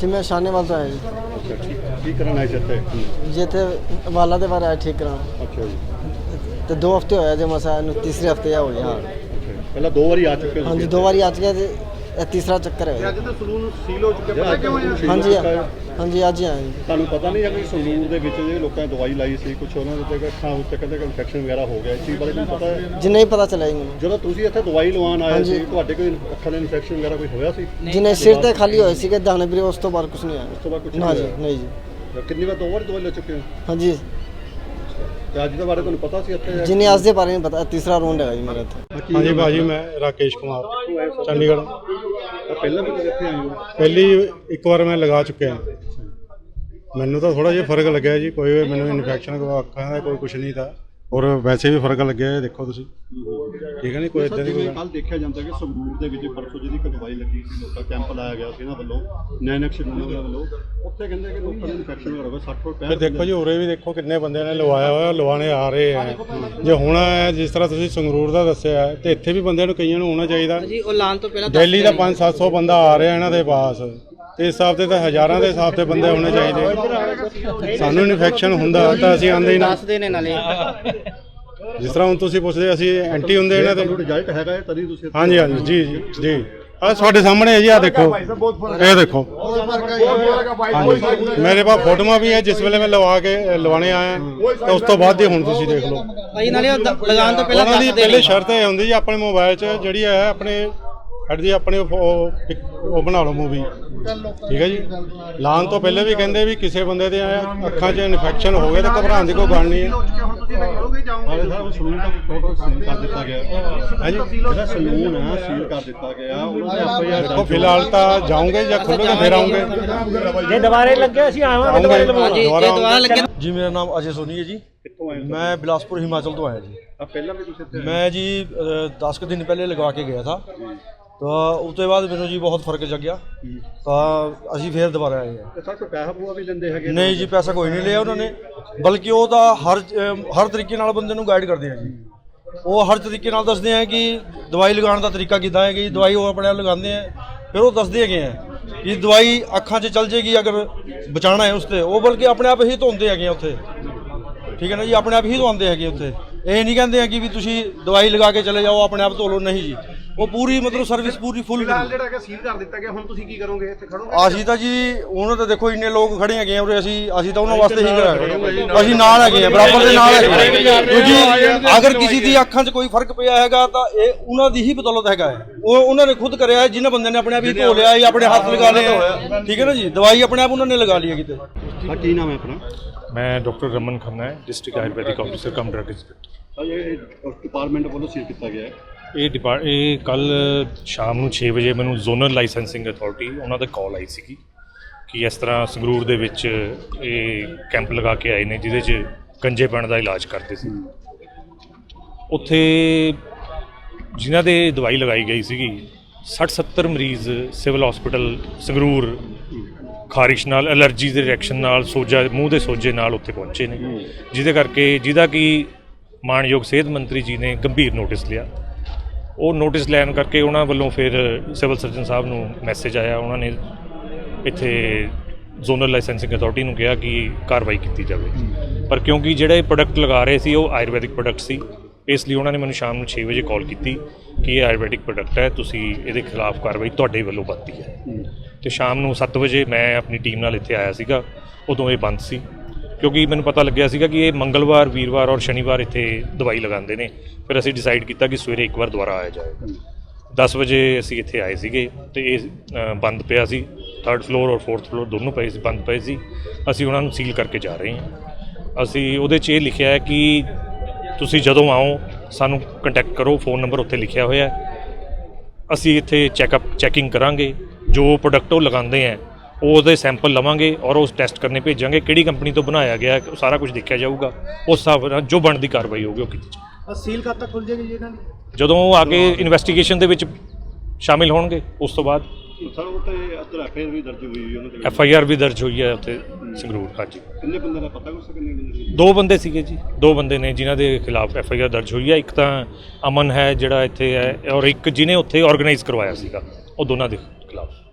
ਜੀ ਮੈਂ ਸ਼ਾਨੇਵਾਲ ਤੋਂ ਆਇਆ ਜੀ। ਅੱਛਾ ਕੀ ਕੀ ਕਰਨ ਆਏ ਸੀ ਇੱਥੇ? ਜੀ ਇੱਥੇ ਵਾਲਾ ਦੇ ਬਾਰੇ ਆਇਆ ਠੀਕ ਕਰਾਉਣ ਅੱਛਾ ਜੀ। ਤੇ ਦੋ ਹਫ਼ਤੇ ਹੋਇਆ ਜੇ ਮਸਾ ਨੂੰ ਤੀਸਰੇ ਹਫ਼ਤੇ ਆ ਹਾਂ ਪਹਿਲਾਂ ਦੋ ਵਾਰੀ ਆ ਚੁੱਕੇ ਹੋ ਹਾਂਜੀ ਦੋ ਵਾਰੀ ਆ ਚੁੱਕਿਆ ਤੇ ਇਹ ਤੀਸਰਾ ਚੱਕਰ ਹੈ ਅੱਜ ਤਾਂ ਸਲੂਨ ਸੀਲ ਹੋ ਚੁੱਕਿਆ। ਪਤਾ ਕਿਉਂ ਹੈ ਹਾਂਜੀ ਹਾਂਜੀ ਅੱਜ ਹੀ ਆਇਆ ਜੀ। ਤੁਹਾਨੂੰ ਪਤਾ ਨਹੀਂ ਹੈ ਕਿ ਸੰਗਰੂਰ ਦੇ ਵਿੱਚ ਜਿਹੜੇ ਲੋਕਾਂ ਨੇ ਦਵਾਈ ਲਾਈ ਸੀ ਕੁਝ ਉਹਨਾਂ ਦੇ ਤੇ ਅੱਖਾਂ ਉੱਤੇ ਕਹਿੰਦੇ ਕਿ ਇਨਫੈਕਸ਼ਨ ਵਗੈਰਾ ਹੋ ਗਿਆ। ਇਸ ਚੀਜ਼ ਬਾਰੇ ਤੁਹਾਨੂੰ ਪਤਾ ਹੈ? ਜੀ ਨਹੀਂ ਪਤਾ ਚੱਲਿਆ ਜੀ ਮੈਨੂੰ। ਜਦੋਂ ਤੁਸੀਂ ਇੱਥੇ ਦਵਾਈ ਲਵਾਉਣ ਆਏ। ਸੀ ਤੁਹਾਡੇ ਕੋਈ ਅੱਖਾਂ ਦੇ ਇਨਫੈਕਸ਼ਨ ਵਗੈਰਾ ਕੋਈ ਹੋਇਆ ਸੀ? ਨਹੀਂ। ਸਿਰ ਤੇ ਖਾਲੀ ਹੋਏ ਸੀਗੇ ਦਾਣੇ ਵੀਰੇ ਉਸ ਤੋਂ ਬਾਅਦ ਕੁਝ ਨਹੀਂ ਉਸ ਤੋਂ ਆਇਆ ਬਾਅਦ ਕੁਝ ਨਾ ਨਹੀਂ ਜੀ? ਨਹੀਂ ਜੀ। ਕਿੰਨੀ ਵਾਰ ਦੋ ਵਾਰ ਦਵਾਈ ਲੈ ਚੁੱਕੇ ਹੋ? ਹਾਂਜੀ। ਤੇ ਅੱਜ ਦੇ ਬਾਰੇ ਤੁਹਾਨੂੰ ਪਤਾ ਸੀ ਇੱਥੇ? ਜੀ ਨਹੀਂ ਅੱਜ ਦੇ ਬਾਰੇ ਨਹੀਂ ਪਤਾ ਇਹ ਤੀਸਰਾ ਰਾਉਂਡ ਹੈਗਾ ਜੀ ਮੇਰਾ ਇੱਥੇ। ਹਾਂਜੀ ਭਾਜੀ ਮੈਂ ਰਾਕੇਸ਼ ਕੁਮਾਰ ਚੰਡੀਗੜ੍ਹ। ਪਹਿਲਾਂ ਵੀ ਤੁਸੀਂ ਇੱਥੇ ਆਏ ਹੋ? ਪਹਿਲੀ ਇੱਕ ਵਾਰ ਮੈਂ ਲਗਾ ਚੁੱਕਿਆ ਮੈਨੂੰ ਤਾਂ ਥੋੜਾ ਜਿਹਾ ਫ਼ਰਕ ਲੱਗਿਆ ਜੀ, ਕੋਈ ਮੈਨੂੰ ਇਨਫੈਕਸ਼ਨ ਕੋਈ ਅੱਖਾਂ ਦਾ, ਕੋਈ ਕੁਝ ਨਹੀਂ ਤਾਂ। ਔਰ ਵੈਸੇ ਵੀ ਫ਼ਰਕ ਲੱਗਿਆ ਇਹ ਦੇਖੋ ਤੁਸੀਂ। ਠੀਕ ਹੈ ਨਹੀਂ ਕੋਈ ਇਦਾਂ ਦੀ ਕੋਈ ਗੱਲ ਕੱਲ ਦੇਖਿਆ ਜਾਂਦਾ ਕਿ ਸੰਗਰੂਰ ਦੇ ਵਿੱਚ ਪਰਸੋਂ ਜਿਹਦੀ ਇੱਕ ਦਵਾਈ ਲੱਗੀ ਸੀ ਲੋਕਾਂ ਕੈਂਪ ਲਾਇਆ ਗਿਆ ਸੀ ਇਹਨਾਂ ਵੱਲੋਂ ਨੈਨਕ ਦੇ ਵੱਲੋਂ ਉੱਥੇ ਕਹਿੰਦੇ ਕਿ ਲੋਕਾਂ ਨੂੰ ਇਨਫੈਕਸ਼ਨ ਵਗੈਰਾ ਹੋਵੇ 60 ਰੁਪਏ ਫਿਰ ਦੇਖੋ ਜੀ ਉਰੇ ਵੀ ਦੇਖੋ ਕਿੰਨੇ ਬੰਦਿਆਂ ਨੇ ਲਵਾਇਆ ਹੋਇਆ ਲਵਾਣੇ ਆ ਰਹੇ ਆ। ਜੇ ਹੁਣ ਜਿਸ ਤਰ੍ਹਾਂ ਤੁਸੀਂ ਸੰਗਰੂਰ ਦਾ ਦੱਸਿਆ ਹੈ, ਤੇ ਇੱਥੇ ਵੀ ਬੰਦਿਆਂ ਨੂੰ ਕਈਆਂ ਨੂੰ ਹੋਣਾ ਚਾਹੀਦਾ। ਜੀ ਉਹ ਲਾਣ ਤੋਂ ਪਹਿਲਾਂ ਦਿੱਲੀ ਦਾ 5-700 ਬੰਦਾ ਆ ਰਿਹਾ ਇਹਨਾਂ ਦੇ ਪਾਸ। ਤੇ ਇਸ ਹਿਸਾਬ ਤੇ ਤਾਂ ਹਜ਼ਾਰਾਂ ਦੇ ਹਿਸਾਬ ਤੇ ਬੰਦੇ ਹੋਣੇ ਚਾਹੀਦੇ। ਸਾਨੂੰ ਇਨਫੈਕਸ਼ਨ ਹੁੰਦਾ ਤਾਂ ਅਸੀਂ ਆਂਦੇ ਹੀ ਨਾ। ਦੱਸਦੇ ਨੇ ਨਾਲੇ। ਜਿਸ ਤਰ੍ਹਾਂ ਹੁਣ ਤੁਸੀਂ ਪੁੱਛਦੇ ਅਸੀਂ ਐਂਟੀ ਹੁੰਦੇ ਇਹਨਾਂ ਤੁਹਾਨੂੰ ਰਿਜ਼ਲਟ ਹੈਗਾ ਹੈ ਤਦੀ ਤੁਸੀਂ ਹਾਂਜੀ ਹਾਂਜੀ ਜੀ ਜੀ ਜੀ। ਆ ਤੁਹਾਡੇ ਸਾਹਮਣੇ ਹੈ ਜੀ ਆ ਦੇਖੋ। ਇਹ ਦੇਖੋ। ਹਾਂਜੀ। ਮੇਰੇ ਪਾਸ ਫੋਟੋਆਂ ਵੀ ਹੈ ਜਿਸ ਵੇਲੇ ਮੈਂ ਲਵਾ ਕੇ ਲਵਾਣੇ ਆਇਆ ਤੇ ਉਸ ਤੋਂ ਬਾਅਦ ਦੀ ਹੁਣ ਤੁਸੀਂ ਦੇਖ ਲਓ। ਭਾਈ ਨਾਲੇ ਉਹ ਦ- ਲਗਾਉਣ ਤੋਂ ਪਹਿਲਾਂ ਉਹਨਾਂ ਦੀ ਦੱਸਦੇ ਪਹਿਲੇ ਨੇ ਸ਼ਰਤ ਇਹ ਹੁੰਦੀ ਜੀ ਆਪਣੇ ਮੋਬਾਈਲ 'ਚ ਜਿਹੜੀ ਹੈ ਆਪਣੇ ਹੈਡ ਦੀ ਆਪਣੀ ਉਹ- ਉਹ ਇੱਕ ਉਹ ਬਣਾ ਲਓ ਮੂਵੀ ਠੀਕ ਹੈ ਜੀ। ਲਾਉਣ ਤੋਂ ਪਹਿਲੇ ਵੀ ਕਹਿੰਦੇ ਵੀ ਕਿਸੇ ਬੰਦੇ ਦੇ ਅੱਖਾਂ 'ਚ ਇਨਫੈਕਸ਼ਨ ਹੋ ਗਿਆ ਤਾਂ ਘਬਰਾਉਣ ਦੀ ਕੋਈ ਗੱਲ ਨਹੀਂ ਹੈ। ਹਾਲੇ ਸਰ ਉਹ ਸਲੂਨ ਦਾ ਟੋਟਲ ਸੀਲ ਕਰ ਦਿੱਤਾ ਗਿਆ। ਹਾਂਜੀ ਜਿਹੜਾ ਸਲੂਨ ਹੈ ਸੀਲ ਕਰ ਦਿੱਤਾ ਗਿਆ। ਉਹਨਾਂ ਦੇ ਐਫ ਆਈ ਆਰ ਦੇਖੋ ਫਿਲਹਾਲ ਤਾਂ ਜਾਓਗੇ ਜਾਂ ਖੁੱਲੋਗੇ ਫਿਰ ਆਉਂਗੇ ਜੇ ਦੁਬਾਰੇ ਲੱਗੇ ਅਸੀਂ ਆਵਾਂਗੇ ਦੁਬਾਰੇ ਜੇ ਦੁਬਾਰਾ ਦੁਬਾਰਾ ਲੱਗੇ ਜੀ ਮੇਰਾ ਨਾਮ ਅਜੇ ਸੋਨੀ ਹੈ ਜੀ। ਕਿੱਥੋਂ ਆਏ ਮੈਂ ਬਿਲਾਸਪੁਰ ਹਿਮਾਚਲ ਤੋਂ ਆਇਆ ਜੀ। ਆ ਪਹਿਲਾਂ ਵੀ ਤੁਸੀਂ ਇੱਥੇ ਮੈਂ ਜੀ 10 ਕੁ ਦਿਨ ਪਹਿਲੇ ਲਗਾ ਕੇ ਗਿਆ ਥਾ। ਤਾਂ ਉਸ ਤੋਂ ਬਾਅਦ ਮੈਨੂੰ ਜੀ ਬਹੁਤ ਫ਼ਰਕ ਜਗਿਆ। ਤਾਂ ਅਸੀਂ ਫੇਰ ਦੁਬਾਰਾ ਆਏ ਹਾਂ। ਤੇ ਸਰ ਕੋਈ ਪੈਸਾ ਪੂਆ ਵੀ ਲੈਂਦੇ ਹੈਗੇ ਨਹੀਂ ਜੀ ਪੈਸਾ ਕੋਈ ਨਹੀਂ ਲਿਆ ਉਹਨਾਂ ਨੇ। ਬਲਕਿ ਉਹ ਤਾਂ ਹਰ ਹਰ ਤਰੀਕੇ ਨਾਲ ਬੰਦੇ ਨੂੰ ਗਾਈਡ ਕਰਦੇ ਆ ਜੀ। ਉਹ ਹਰ ਤਰੀਕੇ ਨਾਲ ਦੱਸਦੇ ਆ ਕਿ ਦਵਾਈ ਲਗਾਉਣ ਦਾ ਤਰੀਕਾ ਕਿੱਦਾਂ ਹੈ ਕਿ ਦਵਾਈ ਉਹ ਆਪਣੇ ਆਪ ਲਗਾਉਂਦੇ ਆ। ਫਿਰ ਉਹ ਦੱਸਦੇ ਹੈਗੇ ਆ ਕਿ ਦਵਾਈ ਅੱਖਾਂ 'ਚ ਚੱਲ ਜੇਗੀ ਅਗਰ ਬਚਾਉਣਾ ਹੈ ਉਸ ਤੇ ਉਹ ਬਲਕਿ ਆਪਣੇ ਆਪ ਹੀ ਧੋਂਦੇ ਹੈਗੇ ਆ ਉੱਥੇ। ਠੀਕ ਹੈ ਨਾ ਜੀ ਆਪਣੇ ਆਪ ਹੀ ਧੋਂਦੇ ਹੈਗੇ ਉੱਥੇ। ਇਹ ਨਹੀਂ ਕਹਿੰਦੇ ਆ ਕਿ ਵੀ ਤੁਸੀਂ ਦਵਾਈ ਲਗਾ ਕੇ ਚਲੇ ਜਾਓ ਆਪਣੇ ਆਪ ਧੋ ਲਓ। ਨਹੀਂ ਜੀ। ਉਹ ਪੂਰੀ ਮਤਲਬ ਸਰਵਿਸ ਪੂਰੀ ਫੁੱਲ ਜਿਹੜਾ ਕਿ ਸੀਲ ਕਰ ਦਿੱਤਾ ਗਿਆ ਹੁਣ ਤੁਸੀਂ ਕੀ ਕਰੋਗੇ? ਇੱਥੇ ਖੜੋਗੇ? ਅਸੀਂ ਤਾਂ ਜੀ ਉਹਨਾਂ ਤਾਂ ਦੇਖੋ ਇੰਨੇ ਲੋਕ ਖੜੇ ਹੈਗੇ ਆ ਉਰੇ ਅਸੀਂ ਅਸੀਂ ਤਾਂ ਉਹਨਾਂ ਵਾਸਤੇ ਹੀ ਕਰਾਂਗੇ। ਅਸੀਂ ਨਾਲ ਹੈਗੇ ਆ ਬਰਾਬਰ ਦੇ ਨਾਲ ਹੈਗੇ ਆ। ਕਿਉਂਕਿ ਅਗਰ ਕਿਸੇ ਦੀ ਅੱਖਾਂ 'ਚ ਕੋਈ ਫ਼ਰਕ ਪਿਆ ਹੈਗਾ ਤਾਂ ਇਹ ਉਹਨਾਂ ਦੀ ਹੀ ਬਦੌਲਤ ਹੈਗਾ ਹੈ। ਉਹ ਉਹਨਾਂ ਨੇ ਖੁਦ ਕਰਿਆ ਹੈ ਜਿਨ੍ਹਾਂ ਬੰਦੇ ਨੇ ਆਪਣੇ ਆਪ ਹੀ ਧੋ ਲਿਆ ਜਾਂ ਆਪਣੇ ਹੱਥ ਲਗਾ ਲਏ ਆ। ਠੀਕ ਹੈ ਨਾ ਜੀ? ਦਵਾਈ ਆਪਣੇ ਆਪ ਉਹਨਾਂ ਨੇ ਲਗਾ ਲਈ ਹੈ ਕਿਤੇ। ਹਾਂ ਕੀ ਨਾਮ ਹੈ ਆਪਣਾ? ਮੈਂ ਡਾਕਟਰ ਰਮਨ ਖੰਨਾ ਹੈ district Ayurvedic officer cum drug inspector department ਵੱਲੋਂ ਸੀਲ ਕੀਤਾ ਗਿਆ ਹੈ। ਇਹ ਡਿਪਾਰਟ ਇਹ ਕੱਲ ਸ਼ਾਮ ਨੂੰ 6 ਵਜੇ ਮੈਨੂੰ ਜ਼ੋਨਲ ਲਾਇਸੈਂਸਿੰਗ ਅਥਾਰਟੀ ਉਹਨਾਂ ਦਾ ਕਾਲ ਆਈ ਸੀਗੀ ਕਿ ਇਸ ਤਰ੍ਹਾਂ ਸੰਗਰੂਰ ਦੇ ਵਿੱਚ ਇਹ ਕੈਂਪ ਲਗਾ ਕੇ ਆਏ ਨੇ, ਜਿਹਦੇ 'ਚ ਗੰਜੇਪਣ ਦਾ ਇਲਾਜ ਕਰਦੇ ਸੀ। ਉੱਥੇ ਜਿਨ੍ਹਾਂ ਦੇ ਦਵਾਈ ਲਗਾਈ ਗਈ ਸੀਗੀ 60 70 ਮਰੀਜ਼ ਸਿਵਲ ਹਸਪੀਟਲ ਸੰਗਰੂਰ ਖਾਰਿਸ਼ ਨਾਲ, ਐਲਰਜੀ ਦੇ ਰਿਐਕਸ਼ਨ ਨਾਲ, ਸੋਜਾ, ਮੂੰਹ ਦੇ ਸੋਜੇ ਨਾਲ ਉੱਥੇ ਪਹੁੰਚੇ ਨੇ। ਜਿਹਦੇ ਕਰਕੇ ਜਿਹਦਾ ਕਿ ਮਾਨਯੋਗ ਸਿਹਤ ਮੰਤਰੀ ਜੀ ਨੇ ਗੰਭੀਰ ਨੋਟਿਸ ਲਿਆ। ਉਹ ਨੋਟਿਸ ਲੈਣ ਕਰਕੇ ਉਹਨਾਂ ਵੱਲੋਂ ਫਿਰ ਸਿਵਲ ਸਰਜਨ ਸਾਹਿਬ ਨੂੰ ਮੈਸੇਜ ਆਇਆ। ਉਹਨਾਂ ਨੇ ਇੱਥੇ ਜ਼ੋਨਲ ਲਾਇਸੈਂਸਿੰਗ ਅਥਾਰਟੀ ਨੂੰ ਕਿਹਾ ਕਿ ਕਾਰਵਾਈ ਕੀਤੀ ਜਾਵੇ। ਪਰ ਕਿਉਂਕਿ ਜਿਹੜੇ ਪ੍ਰੋਡਕਟ ਲਗਾ ਰਹੇ ਸੀ, ਉਹ ਆਯੁਰਵੈਦਿਕ ਪ੍ਰੋਡਕਟ ਸੀ। ਇਸ ਲਈ ਉਹਨਾਂ ਨੇ ਮੈਨੂੰ ਸ਼ਾਮ ਨੂੰ 6 ਵਜੇ ਕਾਲ ਕੀਤੀ ਕਿ ਇਹ ਆਯੁਰਵੈਦਿਕ ਪ੍ਰੋਡਕਟ ਹੈ, ਤੁਸੀਂ ਇਹਦੇ ਖਿਲਾਫ ਕਾਰਵਾਈ ਤੁਹਾਡੇ ਵੱਲੋਂ ਬਣਦੀ ਹੈ। ਤੇ ਸ਼ਾਮ ਨੂੰ 7 ਵਜੇ ਮੈਂ ਆਪਣੀ ਟੀਮ ਨਾਲ ਇੱਥੇ ਆਇਆ ਸੀਗਾ। ਉਦੋਂ ਇਹ ਬੰਦ ਸੀ। ਕਿਉਂਕਿ ਮੈਨੂੰ ਪਤਾ ਲੱਗਿਆ ਸੀਗਾ ਕਿ ਇਹ ਮੰਗਲਵਾਰ ਵੀਰਵਾਰ ਔਰ ਸ਼ਨੀਵਾਰ ਇੱਥੇ ਦਵਾਈ ਲਗਾਉਂਦੇ ਨੇ। ਫਿਰ ਅਸੀਂ ਡਿਸਾਈਡ ਕੀਤਾ ਕਿ ਸਵੇਰੇ ਇੱਕ ਵਾਰ ਦੁਬਾਰਾ ਆਇਆ ਜਾਏਗਾ 10 ਵਜੇ ਅਸੀਂ ਇੱਥੇ ਆਏ ਸੀਗੇ ਤੇ ਇਹ ਅ, ਬੰਦ ਪਿਆ ਸੀ। ਥਰਡ ਫਲੋਰ ਔਰ ਫੋਰਥ ਫਲੋਰ ਦੋਨੋਂ ਪਏ ਸੀ ਬੰਦ ਪਏ ਸੀ। ਅਸੀਂ ਉਹਨਾਂ ਨੂੰ ਸੀਲ ਕਰਕੇ ਜਾ ਰਹੇ ਹਾਂ। ਅਸੀਂ ਉਹਦੇ 'ਚ ਇਹ ਲਿਖਿਆ ਹੈ ਕਿ ਤੁਸੀਂ ਜਦੋਂ ਆਓ ਸਾਨੂੰ ਕੰਟੈਕਟ ਕਰੋ ਫੋਨ ਨੰਬਰ ਉੱਤੇ ਲਿਖਿਆ ਹੋਇਆ ਹੈ। ਅਸੀਂ ਇੱਥੇ ਚੈੱਕਅਪ ਚੈਕਿੰਗ ਕਰਾਂਗੇ। ਜੋ ਪ੍ਰੋਡਕਟ ਉਹ ਲਗਾਉਂਦੇ ਆ ਉਹ ਉਹਦੇ ਸੈਂਪਲ ਲਵਾਂਗੇ ਔਰ ਉਸ ਟੈਸਟ ਕਰਨੇ ਭੇਜਾਂਗੇ ਕਿਹੜੀ ਕੰਪਨੀ ਤੋਂ ਬਣਾਇਆ ਗਿਆ ਹੈ, ਉਹ ਸਾਰਾ ਕੁਝ ਦੇਖਿਆ ਜਾਊਗਾ। ਉਸ ਹਿਸਾਬ ਨਾਲ ਜੋ ਬਣਦੀ ਕਾਰਵਾਈ ਹੋਊਗੀ ਉਹ ਕੀਤੀ ਜਾਊਗੀ। ਸੀਲ ਕਦ ਤੱਕ ਖੁੱਲ ਜਾਏਗੀ ਜੀ ਇਹਨਾਂ ਦੀ? ਜਦੋਂ ਉਹ ਆ ਕੇ ਇਨਵੈਸਟੀਗੇਸ਼ਨ ਦੇ ਵਿੱਚ ਸ਼ਾਮਿਲ ਹੋਣਗੇ ਉਸ ਤੋਂ ਬਾਅਦ ਸਰ ਉਹ ਤੇ ਅਦਰ ਐਫ ਆਈ ਆਰ ਵੀ ਦਰਜ ਹੋਈ ਹੈ ਉਹਨਾਂ ਤੇ ਐਫ ਆਈ ਆਰ ਵੀ ਦਰਜ ਹੋਈ ਹੈ ਉੱਥੇ ਸੰਗਰੂਰ ਹਾਂਜੀ। ਕਿੰਨੇ ਬੰਦੇ ਦਾ ਪਤਾ ਕੁਛ ਕਿੰਨੇ ਬੰਦੇ? ਦੋ? ਬੰਦੇ ਸੀਗੇ ਜੀ ਦੋ ਬੰਦੇ ਨੇ ਜਿਨ੍ਹਾਂ ਦੇ ਖਿਲਾਫ ਐਫ ਆਈ ਆਰ ਦਰਜ ਹੋਈ ਹੈ। ਇੱਕ ਤਾਂ ਅਮਨ ਹੈ ਜਿਹੜਾ ਇੱਥੇ ਹੈ ਔਰ ਇੱਕ ਜਿਹਨੇ ਉੱਥੇ ਆਰਗੇਨਾਈਜ਼ ਕਰਵਾਇਆ ਸੀਗਾ ਉਹ ਦੋਨਾਂ ਦੇ।